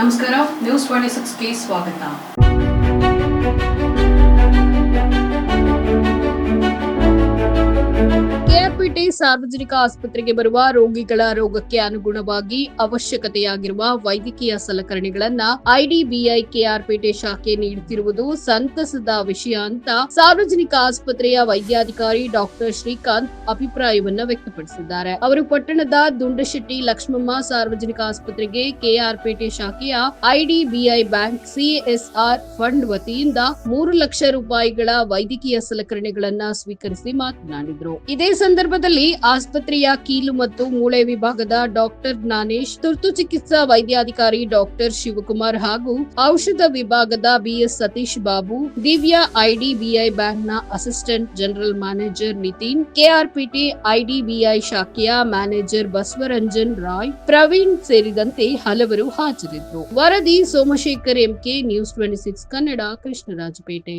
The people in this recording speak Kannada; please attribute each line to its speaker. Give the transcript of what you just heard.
Speaker 1: ನಮಸ್ಕಾರ ನ್ಯೂಸ್ ಟ್ವೆಂಟಿ ಸಿಕ್ಸ್ಗೆ ಸ್ವಾಗತ. ಸಾರ್ವಜನಿಕ ಆಸ್ಪತ್ರೆಗೆ ಬರುವ ರೋಗಿಗಳ ರೋಗಕ್ಕೆ ಅನುಗುಣವಾಗಿ ಅವಶ್ಯಕತೆಯಾಗಿರುವ ವೈದ್ಯಕೀಯ ಸಲಕರಣೆಗಳನ್ನ ಐಡಿಬಿಐ ಕೆಆರ್ಪೇಟೆ ಶಾಖೆ ನೀಡುತ್ತಿರುವುದು ಸಂತಸದ ವಿಷಯ ಅಂತ ಸಾರ್ವಜನಿಕ ಆಸ್ಪತ್ರೆಯ ವೈದ್ಯಾಧಿಕಾರಿ ಡಾಕ್ಟರ್ ಶ್ರೀಕಾಂತ್ ಅಭಿಪ್ರಾಯವನ್ನ ವ್ಯಕ್ತಪಡಿಸಿದ್ದಾರೆ. ಅವರು ಪಟ್ಟಣದ ದುಂಡಶೆಟ್ಟಿ ಲಕ್ಷ್ಮಮ್ಮ ಸಾರ್ವಜನಿಕ ಆಸ್ಪತ್ರೆಗೆ ಕೆಆರ್ಪೇಟೆ ಶಾಖೆಯ ಐಡಿಬಿಐ ಬ್ಯಾಂಕ್ ಸಿಎಸ್ಆರ್ ಫಂಡ್ ವತಿಯಿಂದ ಮೂರು ಲಕ್ಷ ರೂಪಾಯಿಗಳ ವೈದ್ಯಕೀಯ ಸಲಕರಣೆಗಳನ್ನ ಸ್ವೀಕರಿಸಿ ಮಾತನಾಡಿದರು. ಇದೇ ಸಂದರ್ಭದಲ್ಲಿ ಆಸ್ಪತ್ರೆಯ ಕೀಲು ಮತ್ತು ಮೂಳೆ ವಿಭಾಗದ ಡಾಕ್ಟರ್ ಜ್ಞಾನೇಶ್, ತುರ್ತು ಚಿಕಿತ್ಸಾ ವೈದ್ಯಾಧಿಕಾರಿ ಡಾಕ್ಟರ್ ಶಿವಕುಮಾರ್ ಹಾಗೂ ಔಷಧ ವಿಭಾಗದ ಬಿಎಸ್ ಸತೀಶ್ ಬಾಬು, ದಿವ್ಯಾ ಐಡಿಬಿಐ ಬ್ಯಾಂಕ್ನ assistant general manager Nitin, KRPT IDBI ಶಾಖೆಯ ಮ್ಯಾನೇಜರ್ ಬಸವರಂಜನ್ ರಾಯ್, ಪ್ರವೀಣ್ ಸೇರಿದಂತೆ ಹಲವರು ಹಾಜರಿದ್ದರು. ವರದಿ Somashekar MK, news twenty six Kannada, Krishnarajapete.